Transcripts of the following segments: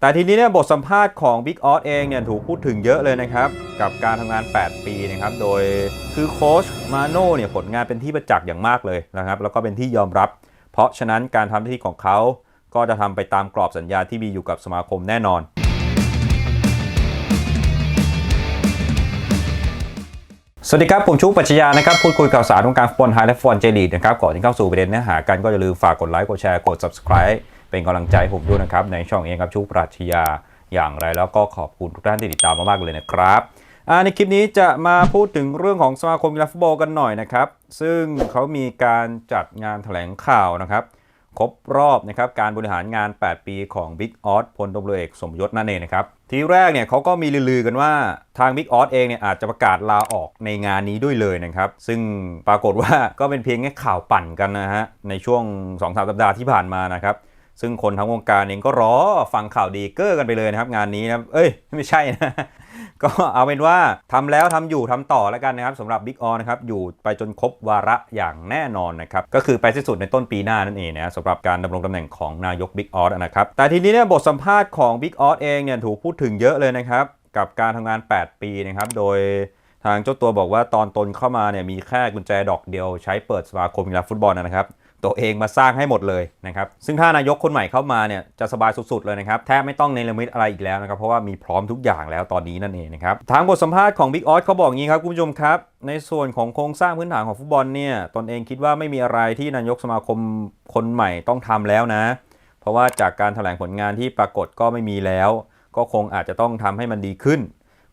แต่ทีนี้เนี่ยบทสัมภาษณ์ของ Big ออสเองเนี่ยถูกพูดถึงเยอะเลยนะครับ กับการทำงาน 8 ปีนะครับ โดยคือโค้ชมาโน่เนี่ยผลงานเป็นที่ประจักษ์อย่างมากเลยนะครับ แล้วก็เป็นที่ยอมรับ เพราะฉะนั้นการทำหน้าที่ของเขาก็จะทำไปตามกรอบสัญญาที่มีอยู่กับสมาคมแน่นอน สวัสดีครับ ผมชูปัชญานะครับ พูดคุยข่าวสารวงการฟุตบอลไทยและฟุตบอลเจลีกนะครับ ก่อนที่เข้าสู่ประเด็นเนื้อหากันก็อย่าลืมฝากกดไลค์ กดแชร์ กด subscribe เป็นกำลังใจผมด้วยนะครับ ในช่องเองครับชูปัชญาอย่างไรแล้วก็ขอบคุณทุกท่านที่ติดตามมากๆเลยนะครับในคลิปนี้จะมาพูดถึงเรื่องของสมาคมกีฬาฟุตบอลกันหน่อยนะครับ ซึ่งเขามีการจัดงานแถลงข่าวนะครับ ครบรอบนะครับการบริหารงาน 8 ปีของ Big o อ s พลตำรวจเอกสมยศนั่นเองนะครับ ทีแรกเนี่ยเขาก็มีลือๆกันว่าทาง Big o อ s เองเนี่ยอาจจะประกาศลาออกในงานนี้ด้วยเลยนะครับ ซึ่งปรากฏว่าก็เป็นเพียงแค่ข่าวปั่นกันนะฮะ ในช่วง 2-3 สัปดาห์ที่ผ่านมานะครับซึ่งคนทั้งวงการเองก็รอฟังข่าวดีเกอร์กันไปเลยนะครับ งานนี้นะเอ้ย ไม่ใช่นะ ก็เอาเป็นว่าทำแล้วทำอยู่ทำต่อแล้วกันนะครับสำหรับ Big o อนะครับอยู่ไปจนครบวาระอย่างแน่นอนนะครับก็คือไปสิ้นสุดในต้นปีหน้านั่นเองนะสำหรับการดำรงตำแหน่งของนายก Big o อนะครับแต่ทีนี้เนี่ยบทสัมภาษณ์ของ Big o อเองเนี่ยถูกพูดถึงเยอะเลยนะครับกับการทำงาน 8 ปีนะครับโดยทางเจ้าตัวบอกว่าตอนตนเข้ามาเนี่ยมีแค่กุญแจดอกเดียวใช้เปิดสมาคมกีฬาฟุตบอลนะครับ ตัวเองมาสร้างให้หมดเลยนะครับซึ่งถ้านายกคนใหม่เข้ามาเนี่ยจะสบายสุด ๆ เลยนะครับแทบไม่ต้องเนรมิตอะไรอีกแล้วนะครับเพราะว่ามีพร้อมทุกอย่างแล้วตอนนี้นั่นเองนะครับทางบทสัมภาษณ์ของ Big o อ s เขาบอกงี้ครับคุณผู้ชมครับ ในส่วนของโครงสร้างพื้นฐานของฟุตบอลเนี่ยตนเองคิดว่าไม่มีอะไรที่นายกสมาคมคนใหม่ต้องทำแล้วนะ เพราะว่าจากการแถลงผลงานที่ปรากฏก็ไม่มีแล้ว ก็คงอาจจะต้องทำให้มันดีขึ้น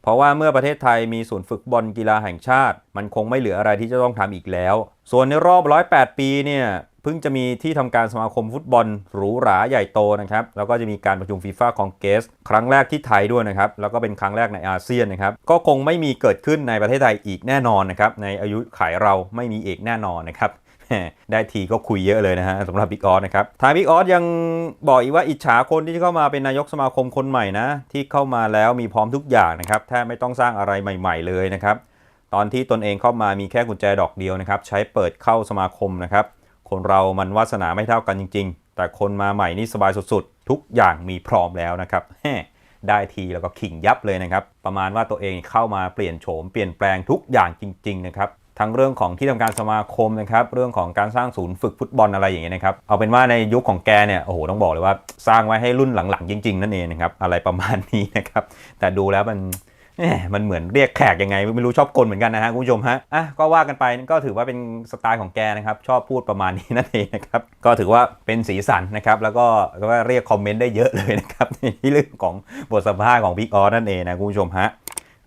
เพราะว่าเมื่อประเทศไทยมีศูนย์ฝึกบอลกีฬาแห่งชาติ มันคงไม่เหลืออะไรที่จะต้องทำอีกแล้ว ส่วนในรอบ 108 ปีเนี่ย เพิ่งจะมีที่ทำการสมาคมฟุตบอลหรูหราใหญ่โตนะครับ แล้วก็จะมีการประชุมฟีฟ่าคองเกสครั้งแรกที่ไทยด้วยนะครับ แล้วก็เป็นครั้งแรกในอาเซียนนะครับ ก็คงไม่มีเกิดขึ้นในประเทศไทยอีกแน่นอนนะครับ ในอายุขายเราไม่มีเอกแน่นอนนะครับได้ทีก็คุยเยอะเลยนะฮะสำหรับบิ๊กออสนะครับทางบิ๊กออสยังบอกอีกว่าอิจฉาคนที่เข้ามาเป็นนายกสมาคมคนใหม่นะ ที่เข้ามาแล้วมีพร้อมทุกอย่างนะครับแทบไม่ต้องสร้างอะไรใหม่ ๆ เลยนะครับตอนที่ตนเองเข้ามามีแค่กุญแจดอกเดียวนะครับใช้เปิดเข้าสมาคมนะครับ คนเรามันวาสนาไม่เท่ากันจริง ๆ แต่คนมาใหม่นี่สบายสุดๆ ทุกอย่างมีพร้อมแล้วนะครับแได้ทีแล้วก็ขิงยับเลยนะครับ ประมาณว่าตัวเองเข้ามาเปลี่ยนโฉมเปลี่ยนแปลงทุกอย่างจริง ๆ นะครับทั้งเรื่องของที่ทำการสมาคมนะครับเรื่องของการสร้างศูนย์ฝึกฟุตบอลอะไรอย่างเงี้ยนะครับเอาเป็นว่าในยุคของแกเนี่ยโอ้โหต้องบอกเลยว่า สร้างไว้ให้รุ่นหลังๆ จริง ๆ นั่นเองนะครับอะไรประมาณนี้นะครับแต่ดูแล้วมัน มันเหมือนเรียกแขกยังไง ไม่รู้ชอบกลเหมือนกันนะฮะคุณผู้ชมฮะอะก็ว่ากันไปก็ถือว่าเป็นสไตล์ของแกนะครับ ชอบพูดประมาณนี้นั่นเองนะครับ ก็ถือว่าเป็นสีสันนะครับ แล้วก็ก็เรียกคอมเมนต์ได้เยอะเลยนะครับในเรื่องของบทสัมภาษณ์ของบิ๊กออนั่นเองนะคุณผู้ชมฮะ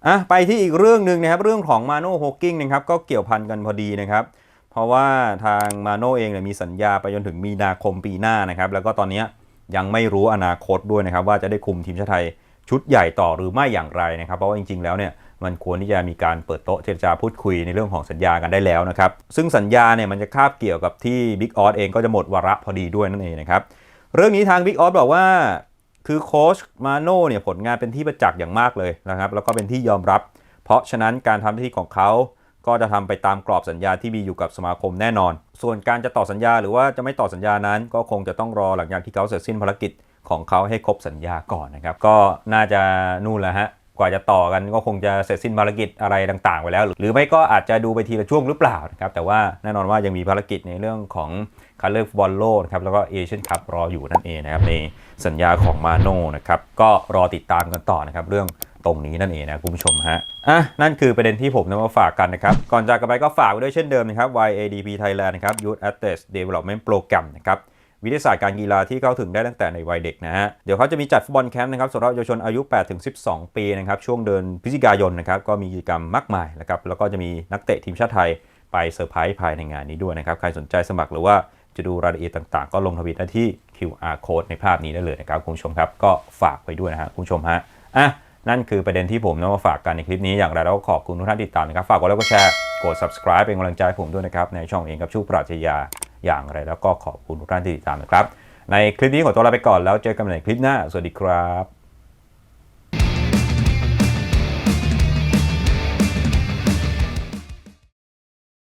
อะไปที่อีกเรื่องหนึ่งนะครับ เรื่องของมาโน่โฮกิ้งนะครับก็เกี่ยวพันกันพอดีนะครับเพราะว่าทางมาโน่เองเนี่ยมีสัญญาไปจนถึงมีนาคมปีหน้านะครับแล้วก็ตอนนี้ยังไม่รู้อนาคตด้วยนะครับว่าจะได้คุมทีมชาติไทย ชุดใหญ่ต่อหรือไม่อย่างไรนะครับ เพราะว่าจริง ๆ แล้วเนี่ยมันควรที่จะมีการเปิดโต๊ะเจรจาพูดคุยในเรื่องของสัญญากันได้แล้วนะครับ ซึ่งสัญญาเนี่ยมันจะคาบเกี่ยวกับที่ Big o อ s เองก็จะหมดวาระพอดีด้วยนั่นเองนะครับ เรื่องนี้ทาง Big o อ s บอกว่าคือโค้ชมาโน่เนี่ยผลงานเป็นที่ประจักษ์อย่างมากเลยนะครับ แล้วก็เป็นที่ยอมรับ เพราะฉะนั้นการทำหน้าที่ของเขาก็จะทำไปตามกรอบสัญญาที่มีอยู่กับสมาคมแน่นอน ส่วนการจะต่อสัญญาหรือว่าจะไม่ต่อสัญญานั้น ก็คงจะต้องรอหลังจากที่เขาเสร็จสิ้นภารกิจ ของเขาให้ครบสัญญาก่อนนะครับ ก็น่าจะนู่นแหละฮะกว่าจะต่อกันก็คงจะเสร็จสิ้นภารกิจอะไรต่างๆ ไปแล้ว หรือไม่ก็อาจจะดูไปทีละช่วงหรือเปล่านะครับแต่ว่าแน่นอนว่ายังมีภารกิจในเรื่องของคัลเลอร์ฟุตบอลโลกนะครับแล้วก็เอเชียนคัพรออยู่นั่นเองนะครับในสัญญาของมาโน่นะครับก็รอติดตามกันต่อนะครับเรื่องตรงนี้นั่นเองนะคุณผู้ชมฮะอะนั่นคือประเด็นที่ผมนำมาฝากกันนะครับ ก่อนจากกันไปก็ฝากไว้ด้วยเช่นเดิมนะครับ YADP Thailand นะครับ Youth Athletes Development Program นะครับ วิทยาศาสตร์การกีฬาที่เข้าถึงได้ตั้งแต่ในวัยเด็กนะฮะ เดี๋ยวเขาจะมีจัดฟุตบอลแคมป์นะครับสำหรับเยาวชนอายุ 8-12 ปีนะครับช่วงเดือนพฤศจิกายนนะครับก็มีกิจกรรมมากมายนะครับแล้วก็จะมีนักเตะทีมชาติไทยไปเซอร์ไพรส์ภายในงานนี้ด้วยนะครับใครสนใจสมัครหรือว่าจะดูรายละเอียดต่างๆ ก็ลงทะเบียนได้ที่ QR code ในภาพนี้ได้เลยนะครับคุณผู้ชมครับก็ฝากไว้ด้วยนะฮะคุณผู้ชมฮะอะนั่นคือประเด็นที่ผมนำมาฝากกันในคลิปนี้อย่างไรแล้วก็ขอบคุณทุกท่านติดตามนะครับ ฝากกดไลค์กดแชร์ กด subscribe เป็นกำลังใจผมด้วยนะครับ ในช่องเองกับชูปราชญา อย่างไร แล้วก็ขอบคุณทุกท่านที่ติดตามนะครับ ในคลิปนี้ขอตัวลาไปก่อนแล้วเจอกันใหม่ในคลิปหน้า สวัสดีครับ